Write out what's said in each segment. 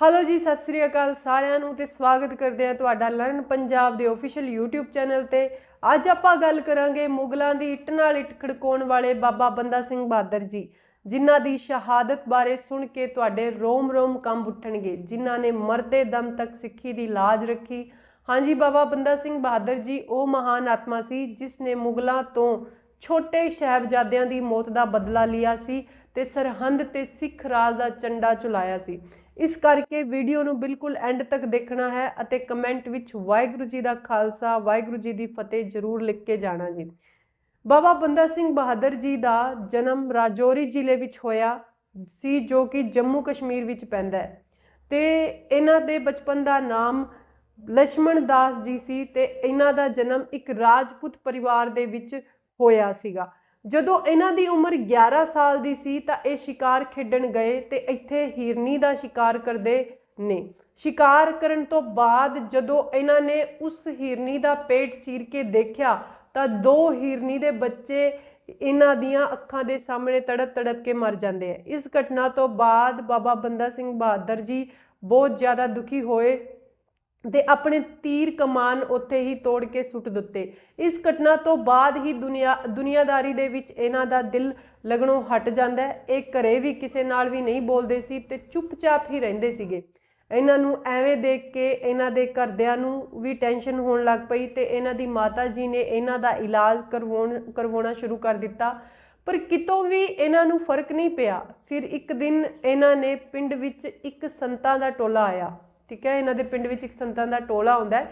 Hello ਜੀ, ਸਤਿ ਸ੍ਰੀ ਅਕਾਲ ਸਾਰਿਆਂ ਨੂੰ ਤੇ ਸਵਾਗਤ ਕਰਦੇ ਹਾਂ ਤੁਹਾਡਾ ਲਰਨ ਪੰਜਾਬ ਦੇ ਅਫੀਸ਼ੀਅਲ YouTube ਚੈਨਲ ਤੇ। ਅੱਜ ਆਪਾਂ ਗੱਲ ਕਰਾਂਗੇ ਮੁਗਲਾਂ ਦੀ ਇੱਟ ਨਾਲ ਇੱਟ ਖੜਕਾਉਣ ਵਾਲੇ ਬਾਬਾ ਬੰਦਾ ਸਿੰਘ ਬਹਾਦਰ ਜੀ, ਜਿਨ੍ਹਾਂ ਦੀ ਸ਼ਹਾਦਤ ਬਾਰੇ ਸੁਣ ਕੇ ਤੁਹਾਡੇ ਰੋਮ-ਰੋਮ ਕੰਬ ਉੱਠਣਗੇ, ਜਿਨ੍ਹਾਂ ਨੇ ਮਰਦੇ ਦਮ ਤੱਕ ਸਿੱਖੀ ਦੀ ਲਾਜ ਰੱਖੀ। ਹਾਂਜੀ, ਬਾਬਾ ਬੰਦਾ ਸਿੰਘ ਬਹਾਦਰ ਜੀ, ਉਹ ਮਹਾਨ ਆਤਮਾ ਸੀ, ਜਿਸ ਨੇ ਮੁਗਲਾਂ ਤੋਂ ਛੋਟੇ ਸ਼ਹਿਬਜ਼ਾਦਿਆਂ ਦੀ ਮੌਤ ਦਾ ਬਦਲਾ ਲਿਆ ਸੀ ਤੇ ਸਰਹੰਦ ਤੇ ਸਿੱਖ ਰਾਜ ਦਾ ਝੰਡਾ ਚੁਲਾਇਆ ਸੀ। ਇਸ ਕਰਕੇ ਵੀਡੀਓ ਨੂੰ ਬਿਲਕੁਲ ਐਂਡ ਤੱਕ ਦੇਖਣਾ ਹੈ ਅਤੇ ਕਮੈਂਟ ਵਿੱਚ ਵਾਹਿਗੁਰੂ ਜੀ ਦਾ ਖਾਲਸਾ, ਵਾਹਿਗੁਰੂ ਜੀ ਦੀ ਫਤਿਹ ਜ਼ਰੂਰ ਲਿਖ ਕੇ ਜਾਣਾ ਜੀ। ਬਾਬਾ ਬੰਦਾ ਸਿੰਘ ਬਹਾਦਰ ਜੀ ਦਾ ਜਨਮ ਰਾਜੌਰੀ ਜ਼ਿਲ੍ਹੇ ਵਿੱਚ ਹੋਇਆ ਸੀ, ਜੋ ਕਿ ਜੰਮੂ ਕਸ਼ਮੀਰ ਵਿੱਚ ਪੈਂਦਾ ਹੈ। ਤੇ ਇਹਨਾਂ ਦੇ ਬਚਪਨ ਦਾ ਨਾਮ ਲక్ష్మణ ਦਾਸ ਜੀ ਸੀ ਤੇ ਇਹਨਾਂ ਦਾ ਜਨਮ ਇੱਕ ਰਾਜਪੂਤ ਪਰਿਵਾਰ ਦੇ ਵਿੱਚ ਹੋਇਆ ਸੀਗਾ। ਜਦੋਂ ਇਹਨਾਂ ਦੀ ਉਮਰ 11 ਸਾਲ ਦੀ ਸੀ ਤਾਂ ਇਹ ਸ਼ਿਕਾਰ ਖੇਡਣ ਗਏ ਤੇ ਇੱਥੇ ਹਿਰਨੀ ਦਾ ਸ਼ਿਕਾਰ ਕਰਦੇ ਨੇ। ਸ਼ਿਕਾਰ ਕਰਨ ਤੋਂ ਬਾਅਦ ਜਦੋਂ ਇਹਨਾਂ ਨੇ ਉਸ ਹਿਰਨੀ ਦਾ ਪੇਟ ਚੀਰ ਕੇ ਦੇਖਿਆ ਤਾਂ ਦੋ ਹਿਰਨੀ ਦੇ ਬੱਚੇ ਇਹਨਾਂ ਦੀਆਂ ਅੱਖਾਂ ਦੇ ਸਾਹਮਣੇ ਤੜਪ ਤੜਪ ਕੇ ਮਰ ਜਾਂਦੇ ਆ। ਇਸ ਘਟਨਾ ਤੋਂ ਬਾਅਦ ਬਾਬਾ ਬੰਦਾ ਸਿੰਘ ਬਹਾਦਰ ਜੀ ਬਹੁਤ ਜ਼ਿਆਦਾ ਦੁਖੀ ਹੋਏ ਤੇ ਆਪਣੇ ਤੀਰ ਕਮਾਨ ਉੱਥੇ ਹੀ ਤੋੜ ਕੇ ਸੁੱਟ ਦਿੱਤੇ। ਇਸ ਘਟਨਾ ਤੋਂ ਬਾਅਦ ਹੀ ਦੁਨੀਆ, ਦੁਨੀਆਦਾਰੀ ਦੇ ਵਿੱਚ ਇਹਨਾਂ ਦਾ ਦਿਲ ਲੱਗਣੋਂ ਹਟ ਜਾਂਦਾ ਹੈ। ਇਹ ਘਰੇ ਵੀ ਕਿਸੇ ਨਾਲ ਵੀ ਨਹੀਂ ਬੋਲਦੇ ਸੀ ਤੇ ਚੁੱਪਚਾਪ ਹੀ ਰਹਿੰਦੇ ਸੀਗੇ। ਇਹਨਾਂ ਨੂੰ ਐਵੇਂ ਦੇਖ ਕੇ ਇਹਨਾਂ ਦੇ ਘਰਦਿਆਂ ਨੂੰ ਵੀ ਟੈਨਸ਼ਨ ਹੋਣ ਲੱਗ ਪਈ ਤੇ ਇਹਨਾਂ ਦੀ ਮਾਤਾ ਜੀ ਨੇ ਇਹਨਾਂ ਦਾ ਇਲਾਜ ਕਰਵਾਉਣ, ਕਰਵਾਉਣਾ ਸ਼ੁਰੂ ਕਰ ਦਿੱਤਾ। ਪਰ ਕਿਤੋਂ ਵੀ ਇਹਨਾਂ ਨੂੰ ਫ਼ਰਕ ਨਹੀਂ ਪਿਆ। ਫਿਰ ਇੱਕ ਦਿਨ ਇਹਨਾਂ ਨੇ ਪਿੰਡ ਵਿੱਚ ਇੱਕ ਸੰਤਾਂ ਦਾ ਟੋਲਾ ਆਇਆ। ਠੀਕ ਹੈ, ਇਹਨਾਂ ਦੇ ਪਿੰਡ ਵਿੱਚ ਇੱਕ ਸੰਤਾਂ ਦਾ ਟੋਲਾ ਹੁੰਦਾ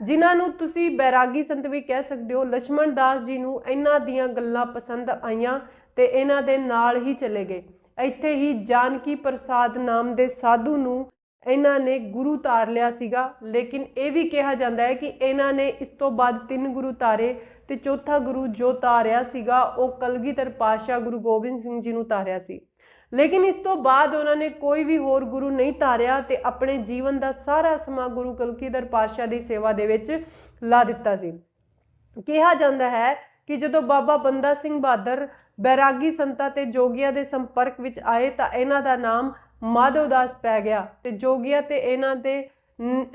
ਜਿਨ੍ਹਾਂ ਨੂੰ ਤੁਸੀਂ ਬੈਰਾਗੀ ਸੰਤ ਵੀ ਕਹਿ ਸਕਦੇ ਹੋ ਲక్ష్మణ ਦਾਸ ਜੀ ਨੂੰ ਇਹਨਾਂ ਦੀਆਂ ਗੱਲਾਂ ਪਸੰਦ ਆਈਆਂ ਤੇ ਇਹਨਾਂ ਦੇ ਨਾਲ ਹੀ ਚਲੇ ਗਏ। ਇੱਥੇ ਹੀ ਜਾਨਕੀ ਪ੍ਰਸਾਦ ਨਾਮ ਦੇ ਸਾਧੂ ਨੂੰ ਇਹਨਾਂ ਨੇ ਗੁਰੂ ਤਾਰ ਲਿਆ ਸੀਗਾ, ਲੇਕਿਨ ਇਹ ਵੀ ਕਿਹਾ ਜਾਂਦਾ ਹੈ ਕਿ ਇਹਨਾਂ ਨੇ ਇਸ ਤੋਂ ਬਾਅਦ ਤਿੰਨ ਗੁਰੂ ਤਾਰੇ ਤੇ ਚੌਥਾ ਗੁਰੂ ਜੋ ਤਾਰਿਆ ਸੀਗਾ, ਉਹ ਕਲਗੀਧਰ ਪਾਸ਼ਾ ਗੁਰੂ ਗੋਬਿੰਦ ਸਿੰਘ ਜੀ ਨੂੰ ਤਾਰਿਆ ਸੀ। ਲੇਕਿਨ ਇਸ ਤੋਂ ਬਾਅਦ ਉਹਨਾਂ ਨੇ ਕੋਈ ਵੀ ਹੋਰ ਗੁਰੂ ਨਹੀਂ ਧਾਰਿਆ ਤੇ ਆਪਣੇ ਜੀਵਨ ਦਾ ਸਾਰਾ ਸਮਾਂ ਗੁਰੂ ਕਲਗੀਧਰ ਪਾਤਸ਼ਾਹ ਦੀ ਸੇਵਾ ਦੇ ਵਿੱਚ ਲਾ ਦਿੱਤਾ ਸੀ। ਕਿਹਾ ਜਾਂਦਾ ਹੈ ਕਿ ਜਦੋਂ ਬਾਬਾ ਬੰਦਾ ਸਿੰਘ ਬਹਾਦਰ ਬੈਰਾਗੀ ਸੰਤਾਂ ਤੇ ਜੋਗੀਆਂ ਦੇ ਸੰਪਰਕ ਵਿੱਚ ਆਏ ਤਾਂ ਇਹਨਾਂ ਦਾ ਨਾਮ ਮਾਧਵਦਾਸ ਪੈ ਗਿਆ ਤੇ ਜੋਗੀਆਂ ਤੇ ਇਹਨਾਂ ਦੇ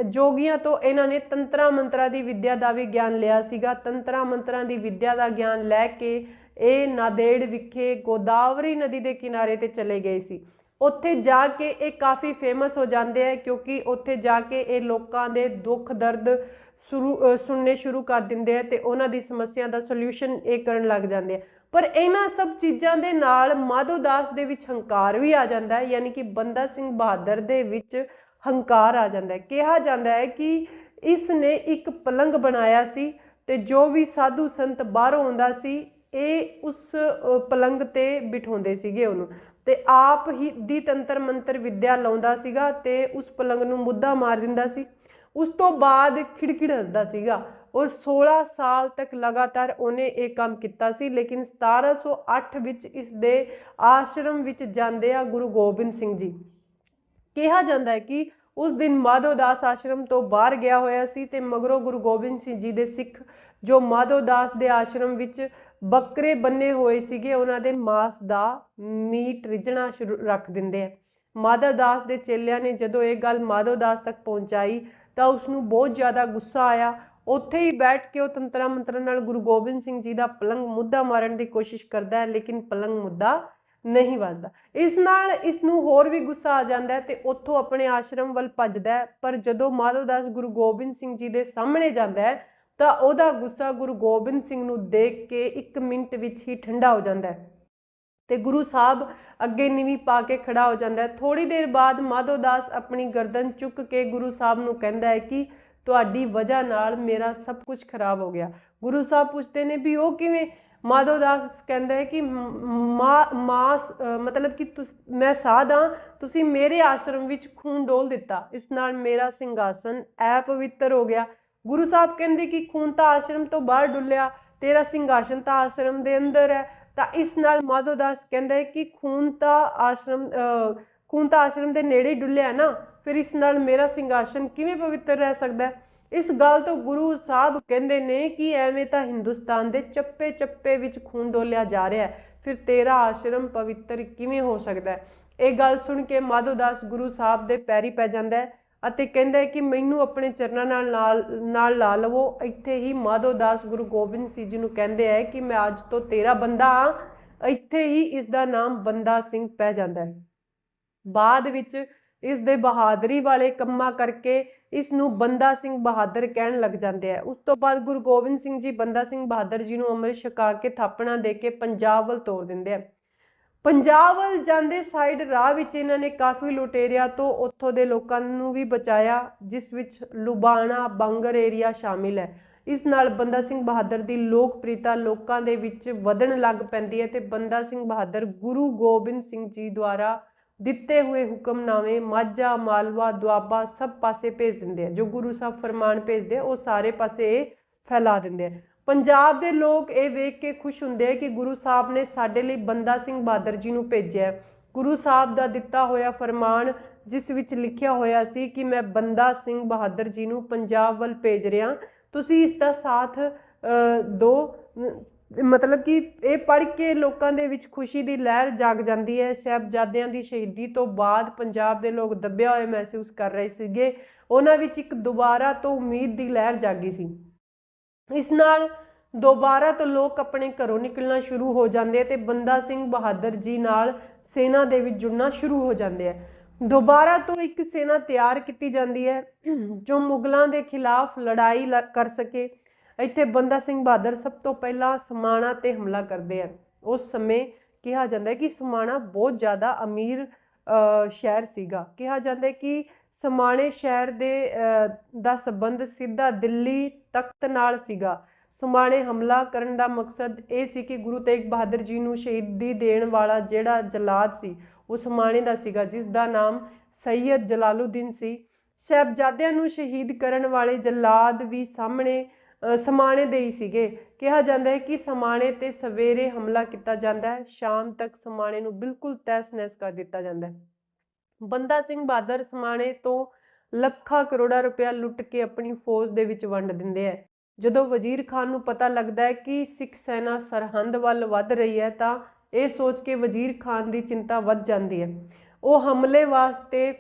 ਜੋਗੀਆਂ ਤੋਂ ਇਹਨਾਂ ਨੇ ਤੰਤਰਾ ਮੰਤਰਾਂ ਦੀ ਵਿੱਦਿਆ ਦਾ ਵੀ ਗਿਆਨ ਲਿਆ ਸੀਗਾ। ਤੰਤਰਾ ਮੰਤਰਾਂ ਦੀ ਵਿੱਦਿਆ ਦਾ ਗਿਆਨ ਲੈ ਕੇ ਇਹ ਨਾਦੇੜ ਵਿਖੇ ਗੋਦਾਵਰੀ ਨਦੀ ਦੇ ਕਿਨਾਰੇ ਤੇ ਚਲੇ ਗਏ ਸੀ। ਉੱਥੇ ਜਾ ਕੇ ਇਹ ਕਾਫੀ ਫੇਮਸ ਹੋ ਜਾਂਦੇ ਆ ਕਿਉਂਕਿ ਉੱਥੇ ਜਾ ਕੇ ਇਹ ਲੋਕਾਂ ਦੇ ਦੁੱਖ ਦਰਦ ਸ਼ੁਰੂ ਸੁਣਨੇ ਸ਼ੁਰੂ ਕਰ ਦਿੰਦੇ ਆ ਤੇ ਉਹਨਾਂ ਦੀ ਸਮੱਸਿਆ ਦਾ ਸੋਲੂਸ਼ਨ ਇਹ ਕਰਨ ਲੱਗ ਜਾਂਦੇ ਆ। ਪਰ ਇਹਨਾਂ ਸਭ ਚੀਜ਼ਾਂ ਦੇ ਨਾਲ ਮਾਧੋਦਾਸ ਦੇ ਵਿੱਚ ਹੰਕਾਰ ਵੀ ਆ ਜਾਂਦਾ ਹੈ, ਯਾਨੀ ਕਿ ਬੰਦਾ ਸਿੰਘ ਬਹਾਦਰ ਦੇ ਵਿੱਚ ਹੰਕਾਰ ਆ ਜਾਂਦਾ ਹੈ। ਕਿਹਾ ਜਾਂਦਾ ਹੈ ਕਿ ਇਸ ਨੇ ਇੱਕ ਪਲੰਗ ਬਣਾਇਆ ਸੀ ਤੇ ਜੋ ਵੀ ਸਾਧੂ ਸੰਤ ਬਾਹਰੋਂ ਆਉਂਦਾ ਸੀ ਇਹ ਉਸ ਪਲੰਗ ਤੇ ਬਿਠਾਉਂਦੇ ਸੀਗੇ ਉਹਨੂੰ। ਤੇ ਆਪ ਹੀ ਦੀ ਤੰਤਰ ਮੰਤਰ ਵਿਦਿਆ ਲਾਉਂਦਾ ਸੀਗਾ ਤੇ ਉਸ ਪਲੰਗ ਨੂੰ ਮੁੱਦਾ ਮਾਰ ਦਿੰਦਾ ਸੀ। ਉਸ ਤੋਂ ਬਾਅਦ ਖਿੜਖਿੜ ਹੱਸਦਾ ਸੀਗਾ ਔਰ 16 ਸਾਲ ਤੱਕ ਲਗਾਤਾਰ ਉਹਨੇ ਇਹ ਕੰਮ ਕੀਤਾ ਸੀ। ਲੇਕਿਨ 1708 ਵਿੱਚ ਇਸ ਦੇ ਆਸ਼ਰਮ ਵਿੱਚ ਜਾਂਦੇ ਆ ਗੁਰੂ ਗੋਬਿੰਦ ਸਿੰਘ ਜੀ। ਕਿਹਾ ਜਾਂਦਾ ਹੈ ਕਿ ਉਸ ਦਿਨ ਮਾਧੋਦਾਸ ਆਸ਼ਰਮ ਤੋਂ ਬਾਹਰ ਗਿਆ ਹੋਇਆ ਸੀ ਤੇ ਮਗਰੋਂ ਗੁਰੂ ਗੋਬਿੰਦ ਸਿੰਘ ਜੀ ਦੇ ਸਿੱਖ ਜੋ ਮਾਧੋਦਾਸ ਦੇ ਆਸ਼ਰਮ ਵਿੱਚ ਬੱਕਰੇ ਬੰਨੇ ਹੋਏ ਸੀਗੇ, ਉਹਨਾਂ ਦੇ ਮਾਸ ਦਾ ਮੀਟ ਰਿਜਣਾ ਸ਼ੁਰੂ ਰੱਖ ਦਿੰਦੇ ਆ। ਮਾਧਵਦਾਸ ਦੇ ਚੇਲਿਆਂ ਨੇ ਜਦੋਂ ਇਹ ਗੱਲ ਮਾਧਵ ਦਾਸ ਤੱਕ ਪਹੁੰਚਾਈ, ਤਾਂ ਉਸ ਨੂੰ ਬਹੁਤ ਜ਼ਿਆਦਾ ਗੁੱਸਾ ਆਇਆ। ਉੱਥੇ ਹੀ ਬੈਠ ਕੇ ਉਹ ਤੰਤਰਾ ਮੰਤਰਾਂ ਨਾਲ ਗੁਰੂ ਗੋਬਿੰਦ ਸਿੰਘ ਜੀ ਦਾ ਪਲੰਗ ਮੁੱਦਾ ਮਾਰਨ ਦੀ ਕੋਸ਼ਿਸ਼ ਕਰਦਾ ਹੈ, ਲੇਕਿਨ ਪਲੰਗ ਮੁੱਦਾ ਨਹੀਂ ਵੱਜਦਾ। ਇਸ ਨਾਲ ਇਸ ਨੂੰ ਹੋਰ ਵੀ ਗੁੱਸਾ ਆ ਜਾਂਦਾ ਹੈ ਤੇ ਉੱਥੋਂ ਆਪਣੇ ਆਸ਼ਰਮ ਵੱਲ ਭੱਜਦਾ ਹੈ। ਪਰ ਜਦੋਂ ਮਾਧਵ ਦਾਸ ਗੁਰੂ ਗੋਬਿੰਦ ਸਿੰਘ ਜੀ ਦੇ ਸਾਹਮਣੇ ਜਾਂਦਾ ਹੈ ਤਾਂ ਉਹਦਾ ਗੁੱਸਾ ਗੁਰੂ ਗੋਬਿੰਦ ਸਿੰਘ ਨੂੰ ਦੇਖ ਕੇ 1 ਮਿੰਟ ਵਿੱਚ ਹੀ ਠੰਡਾ ਹੋ ਜਾਂਦਾ ਹੈ। ਤੇ ਗੁਰੂ ਸਾਹਿਬ ਅੱਗੇ ਨੀਵੀਂ ਪਾ ਕੇ ਖੜਾ ਹੋ ਜਾਂਦਾ ਹੈ। ਥੋੜੀ ਦੇਰ ਬਾਅਦ ਮਾਧੋਦਾਸ ਆਪਣੀ ਗਰਦਨ ਚੁੱਕ ਕੇ ਗੁਰੂ ਸਾਹਿਬ ਨੂੰ ਕਹਿੰਦਾ ਹੈ ਕਿ ਤੁਹਾਡੀ ਵਜ੍ਹਾ ਨਾਲ ਮੇਰਾ ਸਭ ਕੁਝ ਖਰਾਬ ਹੋ ਗਿਆ। ਗੁਰੂ ਸਾਹਿਬ ਪੁੱਛਦੇ ਨੇ ਵੀ ਉਹ ਕਿਵੇਂ? ਮਾਧੋ ਦਾਸ ਕਹਿੰਦਾ ਹੈ ਕਿ ਮਾਸ ਮਤਲਬ ਕਿ ਮੈਂ ਸਾਧ ਹਾਂ, ਤੁਸੀਂ ਮੇਰੇ ਆਸ਼ਰਮ ਵਿੱਚ ਖੂਨ ਡੋਲ ਦਿੱਤਾ। ਇਸ ਨਾਲ ਮੇਰਾ ਸਿੰਘਾਸਨ ਐ ਪਵਿੱਤਰ ਹੋ ਗਿਆ। ਗੁਰੂ ਸਾਹਿਬ ਕਹਿੰਦੇ ਕਿ ਖੂਨ ਤਾਂ ਆਸ਼ਰਮ ਤੋਂ ਬਾਹਰ ਡੁੱਲਿਆ, ਤੇਰਾ ਸਿੰਘਾਸਨ ਤਾਂ ਆਸ਼ਰਮ ਦੇ ਅੰਦਰ ਹੈ। ਤਾਂ ਇਸ ਨਾਲ ਮਾਧੋ ਦਾਸ ਕਹਿੰਦਾ ਹੈ ਕਿ ਖੂਨ ਤਾਂ ਆਸ਼ਰਮ ਖੂਨ ਤਾਂ ਆਸ਼ਰਮ ਦੇ ਨੇੜੇ ਹੀ ਡੁੱਲਿਆ ਨਾ, ਫਿਰ ਇਸ ਨਾਲ ਮੇਰਾ ਸਿੰਘਾਸਨ ਕਿਵੇਂ ਪਵਿੱਤਰ ਰਹਿ ਸਕਦਾ ਹੈ? ਇਸ ਗੱਲ ਤੋਂ ਗੁਰੂ ਸਾਹਿਬ ਕਹਿੰਦੇ ਨੇ ਕਿ ਐਵੇਂ ਤਾਂ ਹਿੰਦੁਸਤਾਨ ਦੇ ਚੱਪੇ ਚੱਪੇ ਵਿੱਚ ਖੂਨ ਡੋਲਿਆ ਜਾ ਰਿਹਾ ਹੈ, ਫਿਰ ਤੇਰਾ ਆਸ਼ਰਮ ਪਵਿੱਤਰ ਕਿਵੇਂ ਹੋ ਸਕਦਾ ਹੈ? ਇਹ ਗੱਲ ਸੁਣ ਕੇ ਮਾਧੋ ਦਾਸ ਗੁਰੂ ਸਾਹਿਬ ਦੇ ਪੈਰੀ ਪੈ ਜਾਂਦਾ ਹੈ। ਅਤੇ ਕਹਿੰਦਾ ਹੈ ਕਿ ਮੈਨੂੰ ਆਪਣੇ ਚਰਨਾਂ ਨਾਲ ਨਾਲ ਲਾ ਲਵੋ। ਇੱਥੇ ਹੀ ਮਾਧੋ ਦਾਸ ਗੁਰੂ ਗੋਬਿੰਦ ਸਿੰਘ ਜੀ ਨੂੰ ਕਹਿੰਦੇ ਹੈ ਕਿ ਮੈਂ ਅੱਜ ਤੋਂ ਤੇਰਾ ਬੰਦਾ ਹਾਂ। ਇੱਥੇ ਹੀ ਇਸ ਦਾ ਨਾਮ ਬੰਦਾ ਸਿੰਘ ਪੈ ਜਾਂਦਾ ਹੈ। ਬਾਅਦ ਵਿੱਚ ਇਸ ਦੇ ਬਹਾਦਰੀ ਵਾਲੇ ਕੰਮਾਂ ਕਰਕੇ ਇਸ ਨੂੰ ਬੰਦਾ ਸਿੰਘ ਬਹਾਦਰ ਕਹਿਣ ਲੱਗ ਜਾਂਦੇ ਆ। ਉਸ ਤੋਂ ਬਾਅਦ ਗੁਰੂ ਗੋਬਿੰਦ ਸਿੰਘ ਜੀ ਬੰਦਾ ਸਿੰਘ ਬਹਾਦਰ ਜੀ ਨੂੰ ਅੰਮ੍ਰਿਤ ਛਕਾ ਕੇ ਥਾਪਣਾ ਦੇ ਕੇ ਪੰਜਾਬ ਵੱਲ ਤੋਰ ਦਿੰਦੇ ਆ। ਪੰਜਾਬ ਵੱਲ ਜਾਂਦੇ ਸਾਈਡ ਰਾਹ ਵਿੱਚ ਇਹਨਾਂ ਨੇ ਕਾਫੀ ਲੁਟੇਰਿਆਂ ਤੋਂ ਉੱਥੋਂ ਦੇ ਲੋਕਾਂ ਨੂੰ ਵੀ ਬਚਾਇਆ ਜਿਸ ਵਿੱਚ ਲੁਬਾਣਾ ਬੰਗਰ ਏਰੀਆ ਸ਼ਾਮਿਲ ਹੈ। ਇਸ ਨਾਲ ਬੰਦਾ ਸਿੰਘ ਬਹਾਦਰ ਦੀ ਲੋਕਪ੍ਰਿਯਤਾ ਲੋਕਾਂ ਦੇ ਵਿੱਚ ਵਧਣ ਲੱਗ ਪੈਂਦੀ ਹੈ ਤੇ ਬੰਦਾ ਸਿੰਘ ਬਹਾਦਰ ਗੁਰੂ ਗੋਬਿੰਦ ਸਿੰਘ ਜੀ ਦੁਆਰਾ ਦਿੱਤੇ ਹੋਏ ਹੁਕਮਨਾਮੇ ਮਾਝਾ ਮਾਲਵਾ ਦੁਆਬਾ ਸਭ ਪਾਸੇ ਭੇਜ ਦਿੰਦੇ ਆ। ਜੋ ਗੁਰੂ ਸਾਹਿਬ ਫਰਮਾਨ ਭੇਜਦੇ ਆ, ਉਹ ਸਾਰੇ ਪਾਸੇ ਇਹ ਫੈਲਾ ਦਿੰਦੇ ਆ। ਪੰਜਾਬ ਦੇ ਲੋਕ ਇਹ ਵੇਖ ਕੇ ਖੁਸ਼ ਹੁੰਦੇ ਆ ਕਿ ਗੁਰੂ ਸਾਹਿਬ ਨੇ ਸਾਡੇ ਲਈ ਬੰਦਾ ਸਿੰਘ ਬਹਾਦਰ ਜੀ ਨੂੰ ਭੇਜਿਆ ਗੁਰੂ ਸਾਹਿਬ ਦਾ ਦਿੱਤਾ ਹੋਇਆ ਫਰਮਾਨ ਜਿਸ ਵਿੱਚ ਲਿਖਿਆ ਹੋਇਆ ਸੀ ਕਿ ਮੈਂ ਬੰਦਾ ਸਿੰਘ ਬਹਾਦਰ ਜੀ ਨੂੰ ਪੰਜਾਬ ਵੱਲ ਭੇਜ ਰਿਹਾ ਤੁਸੀਂ ਇਸ ਦਾ ਸਾਥ ਅ, ਮਤਲਬ ਕਿ ਇਹ ਪੜ੍ਹ ਕੇ ਲੋਕਾਂ ਦੇ ਵਿੱਚ ਖੁਸ਼ੀ ਦੀ ਲਹਿਰ ਜਾਗ ਜਾਂਦੀ ਹੈ। ਸਾਹਿਬਜ਼ਾਦਿਆਂ ਦੀ ਸ਼ਹੀਦੀ ਤੋਂ ਬਾਅਦ ਪੰਜਾਬ ਦੇ ਲੋਕ ਦੱਬਿਆ ਹੋਏ ਮਹਿਸੂਸ ਕਰ ਰਹੇ ਸੀਗੇ। ਉਹਨਾਂ ਵਿੱਚ ਇੱਕ ਦੁਬਾਰਾ ਤੋਂ ਉਮੀਦ ਦੀ ਲਹਿਰ ਜਾਗੀ ਸੀ। ਇਸ ਨਾਲ ਦੁਬਾਰਾ ਤੋਂ ਲੋਕ ਆਪਣੇ ਘਰੋਂ ਨਿਕਲਣਾ ਸ਼ੁਰੂ ਹੋ ਜਾਂਦੇ ਆ ਤੇ ਬੰਦਾ ਸਿੰਘ ਬਹਾਦਰ ਜੀ ਨਾਲ ਸੈਨਾ ਦੇ ਵਿੱਚ ਜੁੜਨਾ ਸ਼ੁਰੂ ਹੋ ਜਾਂਦੇ ਆ। ਦੁਬਾਰਾ ਤੋਂ ਇੱਕ ਸੈਨਾ ਤਿਆਰ ਕੀਤੀ ਜਾਂਦੀ ਹੈ, ਜੋ ਮੁਗਲਾਂ ਦੇ ਖਿਲਾਫ ਲੜਾਈ ਲ- ਕਰ ਸਕੇ। ਇੱਥੇ ਬੰਦਾ ਸਿੰਘ ਬਹਾਦਰ ਸਭ ਤੋਂ ਪਹਿਲਾਂ ਸਮਾਣਾ ਤੇ ਹਮਲਾ ਕਰਦੇ ਆ। ਉਸ ਸਮੇਂ ਕਿਹਾ ਜਾਂਦਾ ਹੈ ਕਿ ਸਮਾਣਾ ਬਹੁਤ ਜ਼ਿਆਦਾ ਅਮੀਰ ਸ਼ਹਿਰ ਸੀਗਾ। ਕਿਹਾ ਜਾਂਦਾ ਹੈ ਕਿ ਸਮਾਣੇ ਸ਼ਹਿਰ ਦੇ ਦਾ ਸੰਬੰਧ ਸਿੱਧਾ ਦਿੱਲੀ ਤਖਤ ਨਾਲ ਸੀਗਾ। ਸਮਾਣੇ ਹਮਲਾ ਕਰਨ ਦਾ ਮਕਸਦ ਇਹ ਸੀ ਕਿ ਗੁਰੂ ਤੇਗ ਬਹਾਦਰ ਜੀ ਨੂੰ ਸ਼ਹੀਦੀ ਦੇਣ ਵਾਲਾ ਜਿਹੜਾ ਜਲਾਦ ਸੀ, ਉਹ ਸਮਾਣੇ ਦਾ ਸੀਗਾ, ਜਿਸ ਦਾ ਨਾਮ ਸੈਯਦ ਜਲਾਲੁਦੀਨ ਸੀ। ਸਾਹਿਬਜ਼ਾਦਿਆਂ ਨੂੰ ਸ਼ਹੀਦ ਕਰਨ ਵਾਲੇ ਜਲਾਦ ਵੀ ਸਾਹਮਣੇ ਸਮਾਣੇ ਦੇ ਹੀ ਸੀਗੇ। ਕਿਹਾ ਜਾਂਦਾ ਹੈ ਕਿ ਸਮਾਣੇ ਤੇ ਸਵੇਰੇ ਹਮਲਾ ਕੀਤਾ ਜਾਂਦਾ ਹੈ, ਸ਼ਾਮ ਤੱਕ ਸਮਾਣੇ ਨੂੰ ਬਿਲਕੁਲ ਤਹਿਸ-ਨਹਿਸ ਕਰ ਦਿੱਤਾ ਜਾਂਦਾ ਹੈ। ਬੰਦਾ ਸਿੰਘ ਬਹਾਦਰ ਸਮਾਣੇ ਤੋਂ ਲੱਖਾਂ ਕਰੋੜਾਂ ਰੁਪਇਆ ਲੁੱਟ ਕੇ ਆਪਣੀ ਫੌਜ ਦੇ ਵਿੱਚ ਵੰਡ ਦਿੰਦੇ ਹੈ ਜਦੋਂ ਵਜ਼ੀਰ ਖਾਨ ਨੂੰ ਪਤਾ ਲੱਗਦਾ ਹੈ ਕਿ ਸਿੱਖ ਸੈਨਾ ਸਰਹੰਦ ਵੱਲ ਵੱਧ ਰਹੀ ਹੈ ਤਾਂ ਇਹ ਸੋਚ ਕੇ ਵਜ਼ੀਰ ਖਾਨ ਦੀ ਚਿੰਤਾ ਵੱਧ ਜਾਂਦੀ ਹੈ। ਉਹ ਹਮਲੇ ਵਾਸਤੇ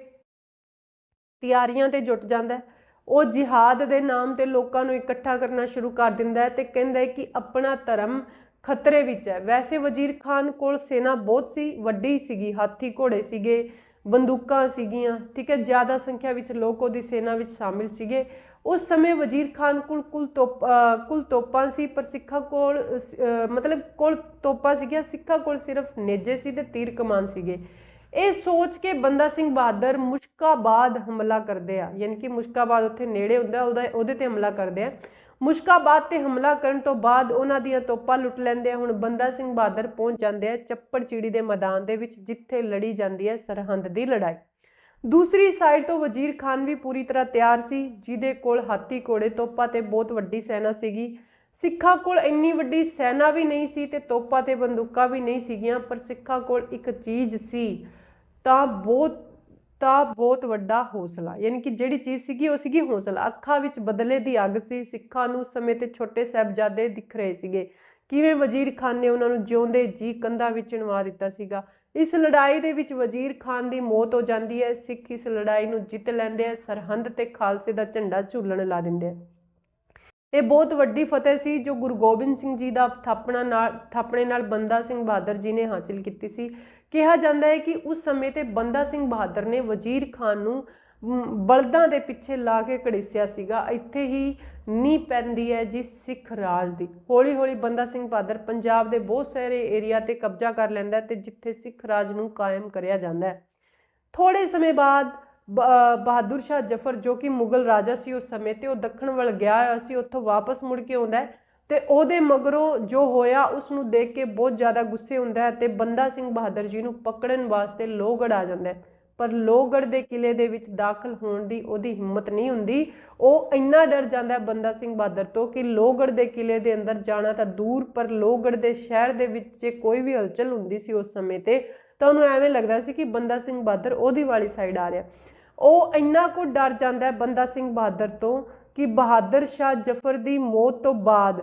ਤਿਆਰੀਆਂ ਤੇ ਜੁਟ ਜਾਂਦਾ ਹੈ। ਉਹ ਜਿਹਾਦ ਦੇ ਨਾਮ ਤੇ ਲੋਕਾਂ ਨੂੰ ਇਕੱਠਾ ਕਰਨਾ ਸ਼ੁਰੂ ਕਰ ਦਿੰਦਾ ਹੈ ਤੇ ਕਹਿੰਦਾ ਹੈ ਕਿ ਆਪਣਾ ਧਰਮ ਖਤਰੇ ਵਿੱਚ ਹੈ। ਵੈਸੇ ਵਜ਼ੀਰ ਖਾਨ ਕੋਲ ਸੈਨਾ ਬਹੁਤ ਸੀ, ਵੱਡੀ ਸੀਗੀ, ਹਾਥੀ ਘੋੜੇ ਸੀਗੇ। ਬੰਦੂਕਾਂ ਸੀਗੀਆਂ ਠੀਕ ਹੈ ਜ਼ਿਆਦਾ ਸੰਖਿਆ ਵਿੱਚ ਲੋਕ ਉਹਦੀ ਸੈਨਾ ਵਿੱਚ ਸ਼ਾਮਿਲ ਸੀਗੇ। ਉਸ ਸਮੇਂ ਵਜ਼ੀਰ ਖਾਨ ਕੋਲ ਕੁਲ ਤੋਪ ਅ, ਕੁਲ ਤੋਪਾਂ ਸੀ ਪਰ ਸਿੱਖਾਂ ਕੋਲ ਮਤਲਬ ਕੋਲ ਤੋਪਾਂ ਸੀਗੀਆਂ ਸਿੱਖਾਂ ਕੋਲ ਸਿਰਫ ਨੇਜੇ ਸੀ ਤੇ ਤੀਰ ਕਮਾਨ ਸੀਗੇ। ਇਹ ਸੋਚ ਕੇ ਬੰਦਾ ਸਿੰਘ ਬਹਾਦਰ ਮੁਸ਼ਕਾਬਾਦ ਹਮਲਾ ਕਰਦੇ ਆ ਯਾਨੀ ਕਿ ਮੁਸ਼ਕਾਬਾਦ ਉੱਥੇ ਨੇੜੇ ਹੁੰਦਾ ਉਹਦਾ ਉਹਦੇ ਤੇ ਹਮਲਾ ਕਰਦੇ ਆ। ਮੁਸ਼ਕਾਬਾਦ ਤੇ ਹਮਲਾ ਕਰਨ ਤੋਂ ਬਾਅਦ ਉਹਨਾਂ ਦੀਆਂ ਤੋਪਾਂ ਲੁੱਟ ਲੈਂਦੇ ਆ ਹੁਣ ਬੰਦਾ ਸਿੰਘ ਬਹਾਦਰ ਪਹੁੰਚ ਜਾਂਦੇ ਆ ਚੱਪੜ ਚਿੜੀ ਦੇ ਮੈਦਾਨ ਦੇ ਵਿੱਚ, ਜਿੱਥੇ ਲੜੀ ਜਾਂਦੀ ਹੈ ਸਰਹੰਦ ਦੀ ਲੜਾਈ। ਦੂਸਰੀ ਸਾਈਡ ਤੋਂ ਵਜ਼ੀਰ ਖਾਨ ਵੀ ਪੂਰੀ ਤਰ੍ਹਾਂ ਤਿਆਰ ਸੀ, ਜਿਹਦੇ ਕੋਲ ਹਾਥੀ ਘੋੜੇ, ਤੋਪਾਂ ਤੇ ਬਹੁਤ ਵੱਡੀ ਸੈਨਾ ਸੀਗੀ। ਸਿੱਖਾਂ ਕੋਲ ਇੰਨੀ ਵੱਡੀ ਸੈਨਾ ਵੀ ਨਹੀਂ ਸੀ ਤੇ ਤੋਪਾਂ ਤੇ ਬੰਦੂਕਾਂ ਵੀ ਨਹੀਂ ਸੀਗੀਆਂ, ਪਰ ਸਿੱਖਾਂ ਕੋਲ ਇੱਕ ਚੀਜ਼ ਸੀ, ਤਾਂ ਬਹੁਤ ਤਾਂ ਬਹੁਤ ਵੱਡਾ ਹੌਸਲਾ, ਯਾਨੀ ਕਿ ਜਿਹੜੀ ਚੀਜ਼ ਸੀਗੀ ਉਹ ਸੀਗੀ ਹੌਸਲਾ। ਅੱਖਾਂ ਵਿੱਚ ਬਦਲੇ ਦੀ ਅੱਗ ਸੀ, ਸਿੱਖਾਂ ਨੂੰ ਉਸ ਸਮੇਂ ਤੇ ਛੋਟੇ ਸਾਹਿਬਜ਼ਾਦੇ ਦਿਖ ਰਹੇ ਸੀਗੇ। ਕਿਵੇਂ ਵਜ਼ੀਰ ਖਾਨ ਨੇ ਉਹਨਾਂ ਨੂੰ ਜਿਉਂਦੇ ਜੀ ਕੰਧਾਂ ਵਿੱਚ ਚਿਣਵਾ ਦਿੱਤਾ ਸੀਗਾ? ਇਸ ਲੜਾਈ ਦੇ ਵਿੱਚ ਵਜ਼ੀਰ ਖਾਨ ਦੀ ਮੌਤ ਹੋ ਜਾਂਦੀ ਹੈ। ਸਿੱਖ ਇਸ ਲੜਾਈ ਨੂੰ ਜਿੱਤ ਲੈਂਦੇ ਆ, ਸਰਹੰਦ ਤੇ ਖਾਲਸੇ ਦਾ ਝੰਡਾ ਝੂਲਣ ਲਾ ਦਿੰਦੇ ਆ। ਇਹ ਬਹੁਤ ਵੱਡੀ ਫਤਿਹ ਸੀ, ਜੋ ਗੁਰੂ ਗੋਬਿੰਦ ਸਿੰਘ ਜੀ ਦਾ ਥਾਪਣਾ ਨਾਲ, ਥਾਪਣੇ ਨਾਲ ਬੰਦਾ ਸਿੰਘ ਬਹਾਦਰ ਜੀ ਨੇ ਹਾਸਿਲ ਕੀਤੀ ਸੀ। ਕਿਹਾ ਜਾਂਦਾ ਹੈ ਕਿ ਉਸ ਸਮੇਂ ਤੇ ਬੰਦਾ ਸਿੰਘ ਬਹਾਦਰ ਨੇ ਵਜ਼ੀਰ ਖਾਨ ਨੂੰ ਬਲਦਾਂ ਦੇ ਪਿੱਛੇ ਲਾ ਕੇ ਘੜੀਸਿਆ ਸੀਗਾ। ਇੱਥੇ ਹੀ ਨੀਂਹ ਪੈਂਦੀ ਹੈ ਜੀ ਸਿੱਖ ਰਾਜ ਦੀ। ਹੌਲੀ ਹੌਲੀ ਬੰਦਾ ਸਿੰਘ ਬਹਾਦਰ ਪੰਜਾਬ ਦੇ ਬਹੁਤ ਸਾਰੇ ਏਰੀਆ ਤੇ ਕਬਜ਼ਾ ਕਰ ਲੈਂਦਾ ਹੈ ਤੇ ਜਿੱਥੇ ਸਿੱਖ ਰਾਜ ਨੂੰ ਕਾਇਮ ਕਰਿਆ ਜਾਂਦਾ ਹੈ। ਥੋੜੇ ਸਮੇਂ ਬਾਅਦ ਬਹਾਦਰ ਸ਼ਾਹ ਜ਼ਫਰ ਜੋ ਕਿ ਮੁਗਲ ਰਾਜਾ ਸੀ ਉਸ ਸਮੇਂ ਤੇ ਉਹ ਦੱਖਣ ਵੱਲ ਗਿਆ ਹੋਇਆ ਸੀ, ਉੱਥੋਂ ਵਾਪਸ ਮੁੜ ਕੇ ਆਉਂਦਾ ਹੈ ਤੇ ਉਹਦੇ ਮਗਰੋਂ ਜੋ ਹੋਇਆ ਉਸ ਨੂੰ ਦੇਖ ਕੇ ਬਹੁਤ ਜ਼ਿਆਦਾ ਗੁੱਸੇ ਹੁੰਦਾ ਹੈ ਤੇ ਬੰਦਾ ਸਿੰਘ ਬਹਾਦਰ ਜੀ ਨੂੰ ਪਕੜਨ ਵਾਸਤੇ ਲੋਹਗੜ੍ਹ ਆ ਜਾਂਦਾ ਹੈ। ਪਰ ਲੋਹਗੜ੍ਹ ਦੇ ਕਿਲੇ ਦੇ ਵਿੱਚ ਦਾਖਲ ਹੋਣ ਦੀ ਉਹਦੀ ਹਿੰਮਤ ਨਹੀਂ ਹੁੰਦੀ। ਉਹ ਇੰਨਾ ਡਰ ਜਾਂਦਾ ਹੈ ਬੰਦਾ ਸਿੰਘ ਬਹਾਦਰ ਤੋਂ ਕਿ ਲੋਹਗੜ੍ਹ ਦੇ ਕਿਲੇ ਦੇ ਅੰਦਰ ਜਾਣਾ ਤਾਂ ਦੂਰ, ਪਰ ਲੋਹਗੜ੍ਹ ਦੇ ਸ਼ਹਿਰ ਦੇ ਵਿੱਚ ਜੇ ਕੋਈ ਵੀ ਹਲਚਲ ਹੁੰਦੀ ਸੀ ਉਸ ਸਮੇਂ ਤੇ ਤਾਂ ਉਹਨੂੰ ਐਵੇਂ ਲੱਗਦਾ ਸੀ ਕਿ ਬੰਦਾ ਸਿੰਘ ਬਹਾਦਰ ਉਹਦੀ ਵਾਲੀ ਸਾਈਡ ਆ ਰਿਹਾ। ਉਹ ਇੰਨਾ ਕੁ ਡਰ ਜਾਂਦਾ ਬੰਦਾ ਸਿੰਘ ਬਹਾਦਰ ਤੋਂ ਕਿ ਬਹਾਦਰ ਸ਼ਾਹ ਜ਼ਫਰ ਦੀ ਮੌਤ ਤੋਂ ਬਾਅਦ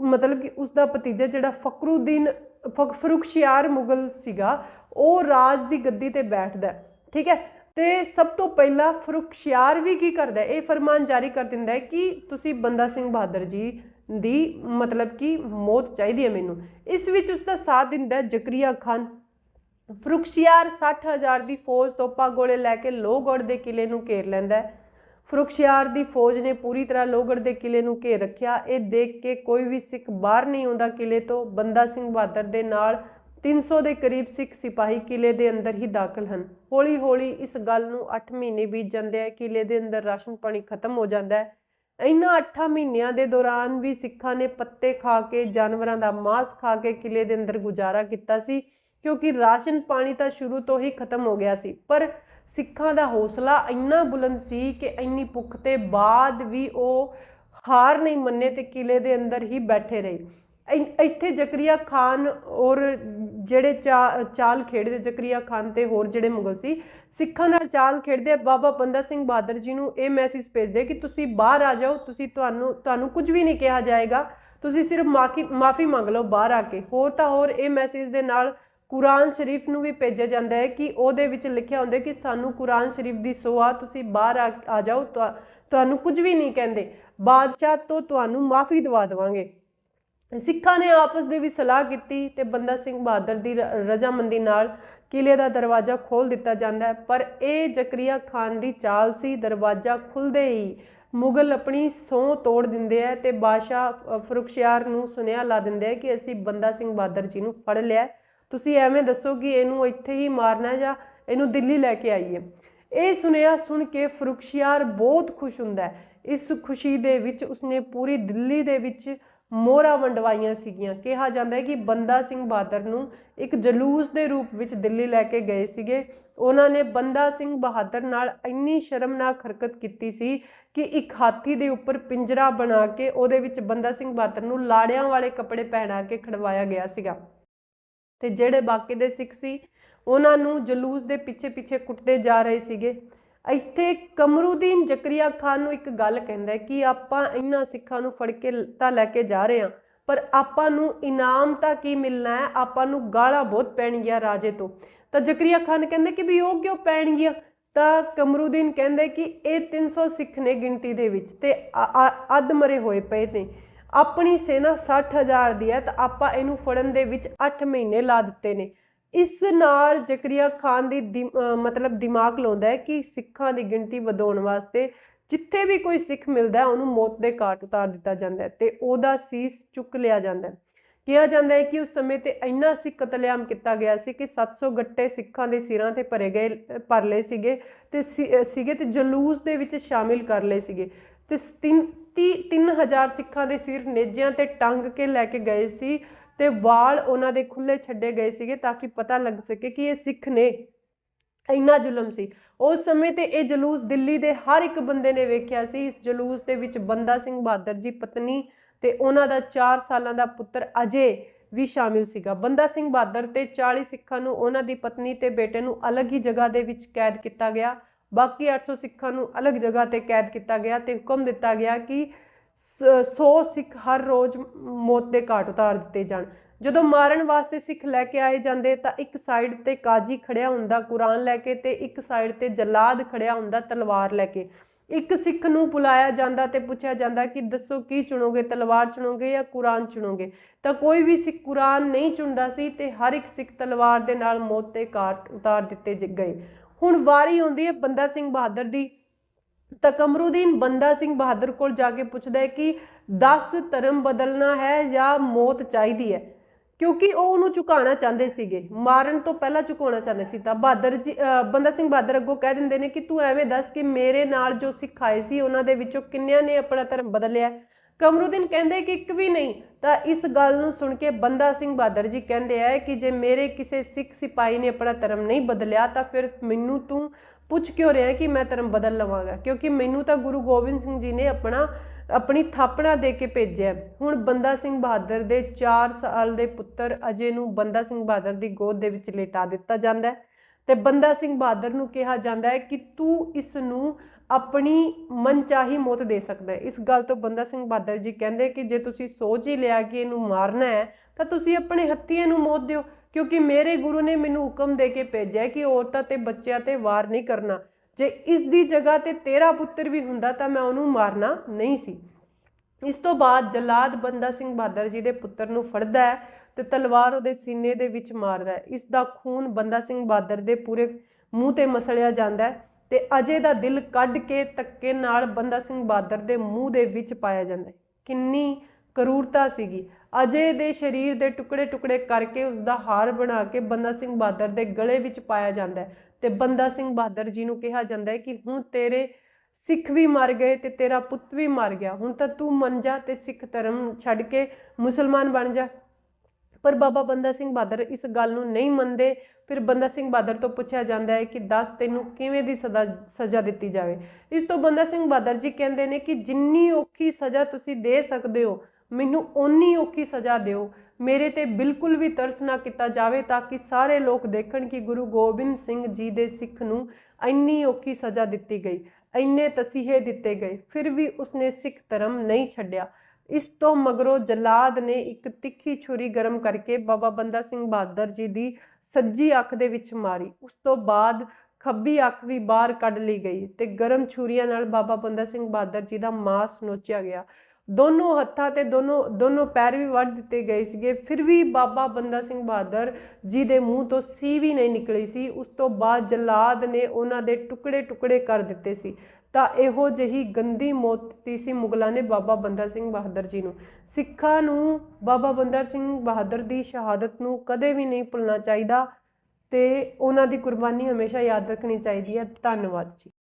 ਮਤਲਬ ਕਿ ਉਸ ਦਾ ਭਤੀਜਾ ਜਿਹੜਾ ਫਕਰੂਦੀਨ ਫ- ਫਰੁਖਸ਼ਿਆਰ ਮੁਗਲ ਸੀਗਾ, ਉਹ ਰਾਜ ਦੀ ਗੱਦੀ ਤੇ ਬੈਠਦਾ ਠੀਕ ਹੈ? ਤੇ ਸਭ ਤੋਂ ਪਹਿਲਾਂ ਫਰੁਖਸ਼ਿਆਰ ਵੀ ਕੀ ਕਰਦਾ ਇਹ ਫਰਮਾਨ ਜਾਰੀ ਕਰ ਦਿੰਦਾ ਹੈ ਕਿ ਤੁਸੀਂ ਬੰਦਾ ਸਿੰਘ ਬਹਾਦਰ ਜੀ ਦੀ ਮਤਲਬ ਕਿ ਮੌਤ ਚਾਹੀਦੀ ਹੈ ਮੈਨੂੰ। ਇਸ ਵਿੱਚ ਉਸ ਦਾ ਸਾਥ ਦਿੰਦਾ ਜ਼ਕਰੀਆ ਖਾਨ। ਫਰੁਖਸ਼ਿਆਰ 60000 ਦੀ ਫੌਜ ਤੋਪਾਂ ਗੋਲੇ ਲੈ ਕੇ ਲੋਹਗੜ੍ਹ ਦੇ ਕਿਲੇ ਨੂੰ ਘੇਰ ਲੈਂਦਾ ਹੈ। ਫਰੁਖਸ਼ਿਆਰ ਦੀ ਫੌਜ ਨੇ ਪੂਰੀ ਤਰ੍ਹਾਂ ਲੋਹਗੜ੍ਹ ਦੇ ਕਿਲੇ ਨੂੰ ਘੇਰ ਰੱਖਿਆ। ਇਹ ਦੇਖ ਕੇ ਕੋਈ ਵੀ ਸਿੱਖ ਬਾਹਰ ਨਹੀਂ ਆਉਂਦਾ ਕਿਲੇ ਤੋਂ। ਬੰਦਾ ਸਿੰਘ ਬਹਾਦਰ ਦੇ ਨਾਲ 300 ਦੇ ਕਰੀਬ ਸਿੱਖ ਸਿਪਾਹੀ ਕਿਲੇ ਦੇ ਅੰਦਰ ਹੀ ਦਾਖਲ ਹਨ। ਹੌਲੀ ਹੌਲੀ ਇਸ ਗੱਲ ਨੂੰ 8 ਮਹੀਨੇ ਬੀਤ ਜਾਂਦੇ ਆ। ਕਿਲੇ ਦੇ ਅੰਦਰ ਰਾਸ਼ਨ ਪਾਣੀ ਖਤਮ ਹੋ ਜਾਂਦਾ ਹੈ। ਇਹਨਾਂ 8 ਮਹੀਨਿਆਂ ਦੇ ਦੌਰਾਨ ਵੀ ਸਿੱਖਾਂ ਨੇ ਪੱਤੇ ਖਾ ਕੇ, ਜਾਨਵਰਾਂ ਦਾ ਮਾਸ ਖਾ ਕੇ ਕਿਲੇ ਦੇ ਅੰਦਰ ਗੁਜ਼ਾਰਾ ਕੀਤਾ ਸੀ। ਕਿਉਂਕਿ ਰਾਸ਼ਨ ਪਾਣੀ ਤਾਂ ਸ਼ੁਰੂ ਤੋਂ ਹੀ ਖਤਮ ਹੋ ਗਿਆ ਸੀ, ਪਰ ਸਿੱਖਾਂ ਦਾ ਹੌਸਲਾ ਇੰਨਾ ਬੁਲੰਦ ਸੀ ਕਿ ਇੰਨੀ ਭੁੱਖ ਤੇ ਬਾਅਦ ਵੀ ਉਹ ਹਾਰ ਨਹੀਂ ਮੰਨੇ ਤੇ ਕਿਲੇ ਦੇ ਅੰਦਰ ਹੀ ਬੈਠੇ ਰਹੇ। ਇ- ਇੱਥੇ ਜ਼ਕਰੀਆ ਖਾਨ ਔਰ ਜਿਹੜੇ ਚਾ- ਚਾਲ ਖੇਡਦੇ, ਜ਼ਕਰੀਆ ਖਾਨ ਤੇ ਹੋਰ ਜਿਹੜੇ ਮੁਗਲ ਸੀ, ਸਿੱਖਾਂ ਨਾਲ ਚਾਲ ਖੇਡਦੇ, ਬਾਬਾ ਬੰਦਾ ਸਿੰਘ ਬਹਾਦਰ ਜੀ ਨੂੰ ਇਹ ਮੈਸੇਜ ਭੇਜਦੇ ਕਿ ਤੁਸੀਂ ਬਾਹਰ ਆ ਜਾਓ, ਤੁਸੀਂ ਤੁਹਾਨੂੰ ਤੁਹਾਨੂੰ ਕੁਝ ਵੀ ਨਹੀਂ ਕਿਹਾ ਜਾਏਗਾ, ਤੁਸੀਂ ਸਿਰਫ ਮਾਫੀ ਮਾਫੀ ਮੰਗ ਲਓ ਬਾਹਰ ਆ ਕੇ। ਹੋਰ ਤਾਂ ਹੋਰ ਇਹ ਮੈਸੇਜ ਦੇ ਨਾਲ ਕੁਰਾਨ ਸ਼ਰੀਫ ਨੂੰ ਵੀ ਭੇਜਿਆ ਜਾਂਦਾ ਹੈ ਕਿ ਉਹਦੇ ਵਿੱਚ ਲਿਖਿਆ ਹੁੰਦਾ ਕਿ ਸਾਨੂੰ ਕੁਰਾਨ ਸ਼ਰੀਫ ਦੀ ਸੋਆ ਤੁਸੀਂ ਬਾਹਰ ਆ ਆ ਜਾਓ ਤੁਹਾ- ਤੁਹਾਨੂੰ ਕੁਝ ਵੀ ਨਹੀਂ ਕਹਿੰਦੇ। ਬਾਦਸ਼ਾਹ ਤੋਂ ਤੁਹਾਨੂੰ ਮਾਫੀ ਦਵਾ ਦੇਵਾਂਗੇ। ਸਿੱਖਾਂ ਨੇ ਆਪਸ ਦੇ ਵਿੱਚ ਸਲਾਹ ਕੀਤੀ ਤੇ ਬੰਦਾ ਸਿੰਘ ਬਹਾਦਰ ਦੀ ਰ- ਰਜ਼ਾਮੰਦੀ ਨਾਲ ਕਿਲੇ ਦਾ ਦਰਵਾਜ਼ਾ ਖੋਲ ਦਿੱਤਾ ਜਾਂਦਾ ਹੈ। ਪਰ ਇਹ ਜ਼ਕਰੀਆ ਖਾਨ ਦੀ ਚਾਲ ਸੀ ਦਰਵਾਜ਼ਾ ਖੁੱਲਦੇ ਹੀ ਮੁਗਲ ਆਪਣੀ ਸਹੁੰ ਤੋੜ ਦਿੰਦੇ ਆ ਤੇ ਬਾਦਸ਼ਾਹ ਅ, ਫਰੁਖਸ਼ਿਆਰ ਨੂੰ ਸੁਨੇਹਾ ਲਾ ਦਿੰਦੇ ਆ ਕਿ ਅਸੀਂ ਬੰਦਾ ਸਿੰਘ ਬਹਾਦਰ ਜੀ ਨੂੰ ਫੜ ਲਿਆ ਤੁਸੀਂ ਐਵੇਂ ਦੱਸੋ ਕਿ ਇਹਨੂੰ ਇੱਥੇ ਹੀ ਮਾਰਨਾ ਜਾਂ ਇਹਨੂੰ ਦਿੱਲੀ ਲੈ ਕੇ ਆਈਏ। ਇਹ ਸੁਨੇਹਾ ਸੁਣ ਕੇ ਫਰੁਖਸ਼ਿਆਰ ਬਹੁਤ ਖੁਸ਼ ਹੁੰਦਾ ਹੈ। ਇਸ ਖੁਸ਼ੀ ਦੇ ਵਿੱਚ ਉਸਨੇ ਪੂਰੀ ਦਿੱਲੀ ਦੇ ਵਿੱਚ ਮੋਹਰਾਂ ਵੰਡਵਾਈਆਂ ਸੀਗੀਆਂ। ਕਿਹਾ ਜਾਂਦਾ ਹੈ ਕਿ ਬੰਦਾ ਸਿੰਘ ਬਹਾਦਰ ਨੂੰ ਇੱਕ ਜਲੂਸ ਦੇ ਰੂਪ ਵਿੱਚ ਦਿੱਲੀ ਲੈ ਕੇ ਗਏ ਸੀਗੇ। ਉਹਨਾਂ ਨੇ ਬੰਦਾ ਸਿੰਘ ਬਹਾਦਰ ਨਾਲ ਇੰਨੀ ਸ਼ਰਮਨਾਕ ਹਰਕਤ ਕੀਤੀ ਸੀ ਕਿ ਇੱਕ ਹਾਥੀ ਦੇ ਉੱਪਰ ਪਿੰਜਰਾ ਬਣਾ ਕੇ ਉਹਦੇ ਵਿੱਚ ਬੰਦਾ ਸਿੰਘ ਬਹਾਦਰ ਨੂੰ ਲਾੜਿਆਂ ਵਾਲੇ ਕੱਪੜੇ ਪਹਿਨਾ ਕੇ ਖੜਵਾਇਆ ਗਿਆ ਸੀਗਾ। ਤੇ ਜਿਹੜੇ ਬਾਕੀ ਦੇ ਸਿੱਖ ਸੀ, ਉਹਨਾਂ ਨੂੰ ਜਲੂਸ ਦੇ ਪਿੱਛੇ ਪਿੱਛੇ ਕੁੱਟਦੇ ਜਾ ਰਹੇ ਸੀਗੇ। ਇੱਥੇ ਕਮਰੂਦੀਨ ਜ਼ਕਰੀਆ ਖਾਨ ਨੂੰ ਇੱਕ ਗੱਲ ਕਹਿੰਦਾ ਕਿ ਆਪਾਂ ਇਹਨਾਂ ਸਿੱਖਾਂ ਨੂੰ ਫੜ ਕੇ ਤਾਂ ਲੈ ਕੇ ਜਾ ਰਹੇ ਹਾਂ, ਪਰ ਆਪਾਂ ਨੂੰ ਇਨਾਮ ਤਾਂ ਕੀ ਮਿਲਣਾ ਹੈ? ਆਪਾਂ ਨੂੰ ਗਾਲਾਂ ਬਹੁਤ ਪੈਣਗੀਆਂ ਰਾਜੇ ਤੋਂ। ਤਾਂ ਜ਼ਕਰੀਆ ਖਾਨ ਕਹਿੰਦੇ ਕਿ ਵੀ ਉਹ ਕਿਉਂ ਪੈਣਗੀਆਂ? ਤਾਂ ਕਮਰੂਦੀਨ ਕਹਿੰਦੇ ਕਿ ਇਹ 300 ਸਿੱਖ ਨੇ ਗਿਣਤੀ ਦੇ ਵਿੱਚ ਤੇ ਅੱਧ ਮਰੇ ਹੋਏ ਪਏ ਨੇ ਆਪਣੀ ਸੈਨਾ 60000 ਦੀ ਹੈ ਤਾਂ ਆਪਾਂ ਇਹਨੂੰ ਫੜਨ ਦੇ ਵਿੱਚ 8 ਮਹੀਨੇ ਲਾ ਦਿੱਤੇ ਨੇ। ਇਸ ਨਾਲ ਜ਼ਕਰੀਆ ਖਾਨ ਦੀ ਦਿ- ਮਤਲਬ ਦਿਮਾਗ ਲਾਉਂਦਾ ਹੈ ਕਿ ਸਿੱਖਾਂ ਦੀ ਗਿਣਤੀ ਵਧਾਉਣ ਵਾਸਤੇ ਜਿੱਥੇ ਵੀ ਕੋਈ ਸਿੱਖ ਮਿਲਦਾ ਉਹਨੂੰ ਮੌਤ ਦੇ ਘਾਟ ਉਤਾਰ ਦਿੱਤਾ ਜਾਂਦਾ ਹੈ ਤੇ ਉਹਦਾ ਸੀਸ ਚੁੱਕ ਲਿਆ ਜਾਂਦਾ ਹੈ। ਕਿਹਾ ਜਾਂਦਾ ਹੈ ਕਿ ਉਸ ਸਮੇਂ ਤੇ ਇੰਨਾ ਸਿੱਖ ਕਤਲੇਆਮ ਕੀਤਾ ਗਿਆ ਸੀ ਕਿ 700 ਗੱਟੇ ਸਿੱਖਾਂ ਦੇ ਸਿਰਾਂ ਤੇ ਭਰੇ ਗਏ, ਭਰ ਲਏ ਸੀਗੇ ਤੇ ਸੀਗੇ ਤੇ ਜਲੂਸ ਦੇ ਵਿੱਚ ਸ਼ਾਮਿਲ ਕਰ ਲਏ ਸੀਗੇ। ਤੇ 3 3000 ਸਿੱਖਾਂ ਦੇ ਸਿਰ ਨੇਜਿਆਂ ਤੇ ਟੰਗ ਕੇ ਲੈ ਕੇ ਗਏ ਸੀ ਤੇ ਵਾਲ ਉਹਨਾਂ ਦੇ ਖੁੱਲੇ ਛੱਡੇ ਗਏ ਸੀਗੇ ਤਾਂ ਕਿ ਪਤਾ ਲੱਗ ਸਕੇ ਕਿ ਇਹ ਸਿੱਖ ਨੇ ਇੰਨਾ ਜ਼ੁਲਮ ਸੀ। ਉਸ ਸਮੇਂ ਤੇ ਇਹ ਜਲੂਸ ਦਿੱਲੀ ਦੇ ਹਰ ਇੱਕ ਬੰਦੇ ਨੇ ਵੇਖਿਆ ਸੀ। ਇਸ ਜਲੂਸ ਦੇ ਵਿੱਚ ਬੰਦਾ ਸਿੰਘ ਬਹਾਦਰ ਜੀ ਪਤਨੀ ਤੇ ਉਹਨਾਂ ਦਾ 4 ਸਾਲਾਂ ਦਾ ਪੁੱਤਰ ਅਜੇ ਵੀ ਸ਼ਾਮਿਲ ਸੀਗਾ। ਬੰਦਾ ਸਿੰਘ ਬਹਾਦਰ ਤੇ 40 ਸਿੱਖਾਂ ਨੂੰ ਉਹਨਾਂ ਦੀ ਪਤਨੀ ਤੇ ਬੇਟੇ ਨੂੰ ਅਲੱਗ ਹੀ ਜਗ੍ਹਾ ਦੇ ਵਿੱਚ ਕੈਦ ਕੀਤਾ ਗਿਆ। ਬਾਕੀ 800 ਸਿੱਖਾਂ ਨੂੰ ਅਲੱਗ ਜਗ੍ਹਾ ਤੇ ਕੈਦ ਕੀਤਾ ਗਿਆ ਤੇ ਹੁਕਮ ਦਿੱਤਾ ਗਿਆ ਕਿ 100 ਸਿੱਖ ਹਰ ਰੋਜ਼ ਮੌਤ ਦੇ ਘਾਟ ਉਤਾਰ ਦਿੱਤੇ ਜਾਣ। ਜਦੋਂ ਮਾਰਨ ਵਾਸਤੇ ਸਿੱਖ ਲੈ ਕੇ ਆਏ ਜਾਂਦੇ, ਤਾਂ ਇੱਕ ਸਾਈਡ ਤੇ ਕਾਜੀ ਖੜਿਆ ਹੁੰਦਾ ਕੁਰਾਨ ਲੈ ਕੇ ਤੇ ਇੱਕ ਸਾਈਡ ਤੇ ਜਲਾਦ ਖੜਿਆ ਹੁੰਦਾ ਤਲਵਾਰ ਲੈ ਕੇ। ਇੱਕ ਸਿੱਖ ਨੂੰ ਬੁਲਾਇਆ ਜਾਂਦਾ ਤੇ ਪੁੱਛਿਆ ਜਾਂਦਾ ਕਿ ਦੱਸੋ ਕੀ ਚੁਣੋਗੇ, ਤਲਵਾਰ ਚੁਣੋਗੇ ਜਾਂ ਕੁਰਾਨ ਚੁਣੋਗੇ? ਤਾਂ ਕੋਈ ਵੀ ਸਿੱਖ ਕੁਰਾਨ ਨਹੀਂ ਚੁਣਦਾ ਸੀ ਤੇ ਹਰ ਇੱਕ ਸਿੱਖ ਤਲਵਾਰ ਦੇ ਨਾਲ ਮੌਤ 'ਤੇ ਘਾਟ ਉਤਾਰ ਦਿੱਤੇ ਜ- ਗਏ। ਹੁਣ ਵਾਰੀ ਆਉਂਦੀ ਹੈ ਬੰਦਾ ਸਿੰਘ ਬਹਾਦਰ ਦੀ। ਤਾਂ ਕਮਰੂਦੀਨ ਬੰਦਾ ਸਿੰਘ ਬਹਾਦਰ ਕੋਲ ਜਾ ਕੇ ਪੁੱਛਦਾ ਹੈ ਕਿ 10 ਧਰਮ ਬਦਲਣਾ ਹੈ ਜਾਂ ਮੌਤ ਚਾਹੀਦੀ ਹੈ? ਕਿਉਂਕਿ ਉਹ ਉਹਨੂੰ ਝੁਕਾਉਣਾ ਚਾਹੁੰਦੇ ਸੀਗੇ। ਮਾਰਨ ਤੋਂ ਪਹਿਲਾਂ ਝੁਕਾਉਣਾ ਚਾਹੁੰਦੇ ਸੀ। ਤਾਂ ਬਹਾਦਰ ਜੀ ਬੰਦਾ ਸਿੰਘ ਬਹਾਦਰ ਅੱਗੋਂ ਕਹਿ ਦਿੰਦੇ ਨੇ ਕਿ ਤੂੰ ਐਵੇਂ ਦੱਸ ਕਿ ਮੇਰੇ ਨਾਲ ਜੋ ਸਿੱਖ ਆਏ ਸੀ, ਉਹਨਾਂ ਦੇ ਵਿੱਚੋਂ ਕਿੰਨਿਆਂ ਨੇ ਆਪਣਾ ਧਰਮ ਬਦਲਿਆ? ਕਮਰੂਦੀਨ ਕਹਿੰਦੇ ਕਿ ਇੱਕ ਵੀ ਨਹੀਂ, ਤਾਂ ਇਸ ਗੱਲ ਨੂੰ ਸੁਣ ਕੇ ਬੰਦਾ ਸਿੰਘ ਬਹਾਦਰ ਜੀ ਕਹਿੰਦੇ ਆ ਕਿ ਜੇ ਮੇਰੇ ਕਿਸੇ ਸਿੱਖ ਸਿਪਾਹੀ ਨੇ ਆਪਣਾ ਧਰਮ ਨਹੀਂ ਬਦਲਿਆ, ਤਾਂ ਫਿਰ ਮੈਨੂੰ ਤੂੰ ਪੁੱਛ ਕਿਉਂ ਰਿਹਾ ਕਿ ਮੈਂ ਧਰਮ ਬਦਲ ਲਵਾਂਗਾ? ਕਿਉਂਕਿ ਮੈਨੂੰ ਤਾਂ ਗੁਰੂ ਗੋਬਿੰਦ ਸਿੰਘ ਜੀ ਨੇ ਆਪਣਾ, ਆਪਣੀ ਥਾਪਣਾ ਦੇ ਕੇ ਭੇਜਿਆ। ਹੁਣ ਬੰਦਾ ਸਿੰਘ ਬਹਾਦਰ ਦੇ 4 ਸਾਲ ਦੇ ਪੁੱਤਰ ਅਜੇ ਨੂੰ ਬੰਦਾ ਸਿੰਘ ਬਹਾਦਰ ਦੀ ਗੋਦ ਦੇ ਵਿੱਚ ਲੇਟਾ ਦਿੱਤਾ ਜਾਂਦਾ ਹੈ। ਤੇ ਬੰਦਾ ਸਿੰਘ ਬਹਾਦਰ ਨੂੰ ਕਿਹਾ ਜਾਂਦਾ ਹੈ ਕਿ ਤੂੰ ਇਸ ਨੂੰ ਆਪਣੀ ਮਨਚਾਹੀ ਮੌਤ ਦੇ ਸਕਦਾ ਹੈ। ਇਸ ਗੱਲ ਤੋਂ ਬੰਦਾ ਸਿੰਘ ਬਹਾਦਰ ਜੀ ਕਹਿੰਦੇ ਕਿ ਜੇ ਤੁਸੀਂ ਸੋਚ ਹੀ ਲਿਆ ਕਿ ਇਹਨੂੰ ਮਾਰਨਾ ਹੈ, ਤਾਂ ਤੁਸੀਂ ਆਪਣੇ ਹੱਥੀਂ ਇਹਨੂੰ ਮੌਤ ਦਿਓ, ਕਿਉਂਕਿ ਮੇਰੇ ਗੁਰੂ ਨੇ ਮੈਨੂੰ ਹੁਕਮ ਦੇ ਕੇ ਭੇਜਿਆ ਕਿ ਔਰਤਾਂ ਤੇ ਬੱਚਿਆਂ ਤੇ ਵਾਰ ਨਹੀਂ ਕਰਨਾ। ਜੇ ਇਸ ਦੀ ਜਗ੍ਹਾ ਤੇ ਤੇਰਾ ਪੁੱਤਰ ਵੀ ਹੁੰਦਾ ਤਾਂ ਮੈਂ ਉਹਨੂੰ ਮਾਰਨਾ ਨਹੀਂ ਸੀ। ਇਸ ਤੋਂ ਬਾਅਦ ਜਲਾਦ ਬੰਦਾ ਸਿੰਘ ਬਹਾਦਰ ਜੀ ਦੇ ਪੁੱਤਰ ਨੂੰ ਫੜਦਾ ਹੈ ਤੇ ਤਲਵਾਰ ਉਹਦੇ ਸੀਨੇ ਦੇ ਵਿੱਚ ਮਾਰਦਾ ਹੈ। ਇਸ ਦਾ ਖੂਨ ਬੰਦਾ ਸਿੰਘ ਬਹਾਦਰ ਦੇ ਪੂਰੇ ਮੂੰਹ ਤੇ ਮਸਲਿਆ ਜਾਂਦਾ ਹੈ। ਤੇ ਅਜੇ ਦਾ ਦਿਲ ਕੱਢ ਕੇ ਧੱਕੇ ਨਾਲ ਬੰਦਾ ਸਿੰਘ ਬਹਾਦਰ ਦੇ ਮੂੰਹ ਦੇ ਵਿੱਚ ਪਾਇਆ ਜਾਂਦਾ ਹੈ। ਕਿੰਨੀ ਕਰੂਰਤਾ ਸੀਗੀ। ਅਜੇ ਦੇ ਸਰੀਰ ਦੇ ਟੁਕੜੇ ਟੁਕੜੇ ਕਰਕੇ ਉਸ ਦਾ ਹਾਰ ਬਣਾ ਕੇ ਬੰਦਾ ਸਿੰਘ ਬਹਾਦਰ ਦੇ ਗਲੇ ਵਿੱਚ ਪਾਇਆ ਜਾਂਦਾ ਹੈ। ਤੇ ਬੰਦਾ ਸਿੰਘ ਬਹਾਦਰ ਜੀ ਨੂੰ ਕਿਹਾ ਜਾਂਦਾ ਹੈ ਕਿ ਹੁਣ ਤੇਰੇ ਸਿੱਖ ਵੀ ਮਰ ਗਏ ਤੇ ਤੇਰਾ ਪੁੱਤ ਵੀ ਮਰ ਗਿਆ। ਹੁਣ ਤਾਂ ਤੂੰ ਮੰਨ ਜਾ ਤੇ ਸਿੱਖ ਧਰਮ ਛੱਡ ਕੇ ਮੁਸਲਮਾਨ ਬਣ ਜਾ। ਪਰ ਬਾਬਾ ਬੰਦਾ ਸਿੰਘ ਬਹਾਦਰ ਇਸ ਗੱਲ ਨੂੰ ਨਹੀਂ ਮੰਨਦੇ। ਫਿਰ ਬੰਦਾ ਸਿੰਘ ਬਹਾਦਰ ਤੋਂ ਪੁੱਛਿਆ ਜਾਂਦਾ ਹੈ ਕਿ ਦੱਸ ਤੈਨੂੰ ਕਿਵੇਂ ਦੀ ਸਦਾ, ਸਜ਼ਾ ਦਿੱਤੀ ਜਾਵੇ। ਇਸ ਤੋਂ ਬੰਦਾ ਸਿੰਘ ਬਹਾਦਰ ਜੀ ਕਹਿੰਦੇ ਨੇ ਕਿ ਜਿੰਨੀ ਔਖੀ ਸਜ਼ਾ ਤੁਸੀਂ ਦੇ ਸਕਦੇ ਹੋ, ਮੈਨੂੰ ਓਨੀ ਔਖੀ ਸਜ਼ਾ ਦਿਓ। ਮੇਰੇ ਤੇ ਬਿਲਕੁਲ ਵੀ ਤਰਸ ਨਾ ਕੀਤਾ ਜਾਵੇ ਤਾਂ ਕਿ ਸਾਰੇ ਲੋਕ ਦੇਖਣ ਕਿ ਗੁਰੂ ਗੋਬਿੰਦ ਸਿੰਘ ਜੀ ਦੇ ਸਿੱਖ ਨੂੰ ਇੰਨੀ ਔਖੀ ਸਜ਼ਾ ਦਿੱਤੀ ਗਈ, ਇੰਨੇ ਤਸੀਹੇ ਦਿੱਤੇ ਗਏ, ਫਿਰ ਵੀ ਉਸਨੇ ਸਿੱਖ ਧਰਮ ਨਹੀਂ ਛੱਡਿਆ। ਇਸ ਤੋਂ ਮਗਰੋਂ ਜਲਾਦ ਨੇ ਇੱਕ ਤਿੱਖੀ ਛੁਰੀ ਗਰਮ ਕਰਕੇ ਬਾਬਾ ਬੰਦਾ ਸਿੰਘ ਬਹਾਦਰ ਜੀ ਦੀ ਸੱਜੀ ਅੱਖ ਦੇ ਵਿੱਚ ਮਾਰੀ। ਉਸ ਤੋਂ ਬਾਅਦ ਖੱਬੀ ਅੱਖ ਵੀ ਬਾਹਰ ਕੱਢ ਲਈ ਗਈ ਤੇ ਗਰਮ ਛੁਰੀਆਂ ਨਾਲ ਬਾਬਾ ਬੰਦਾ ਸਿੰਘ ਬਹਾਦਰ ਜੀ ਦਾ ਮਾਸ ਨੋਚਿਆ ਗਿਆ। ਦੋਨੋਂ ਹੱਥਾਂ ਤੇ ਦੋਨੋਂ ਦੋਨੋਂ ਪੈਰ ਵੀ ਵੱਢ ਦਿੱਤੇ ਗਏ ਸੀਗੇ। ਫਿਰ ਵੀ ਬਾਬਾ ਬੰਦਾ ਸਿੰਘ ਬਹਾਦਰ ਜੀ ਦੇ ਮੂੰਹ ਤੋਂ ਸੀ ਵੀ ਨਹੀਂ ਨਿਕਲੀ ਸੀ। ਉਸ ਤੋਂ ਬਾਅਦ ਜਲਾਦ ਨੇ ਉਹਨਾਂ ਦੇ ਟੁਕੜੇ ਟੁਕੜੇ ਕਰ ਦਿੱਤੇ ਸੀ। ਤਾਂ ਇਹੋ ਜਿਹੀ ਗੰਦੀ ਮੌਤ ਦਿੱਤੀ ਸੀ ਮੁਗਲਾਂ ਨੇ ਬਾਬਾ ਬੰਦਾ ਸਿੰਘ ਬਹਾਦਰ ਜੀ ਨੂੰ। ਸਿੱਖਾਂ ਨੂੰ ਬਾਬਾ ਬੰਦਾ ਸਿੰਘ ਬਹਾਦਰ ਦੀ ਸ਼ਹਾਦਤ ਨੂੰ ਕਦੇ ਵੀ ਨਹੀਂ ਭੁੱਲਣਾ ਚਾਹੀਦਾ ਤੇ ਉਹਨਾਂ ਦੀ ਕੁਰਬਾਨੀ ਹਮੇਸ਼ਾ ਯਾਦ ਰੱਖਣੀ ਚਾਹੀਦੀ ਹੈ। ਧੰਨਵਾਦ ਜੀ।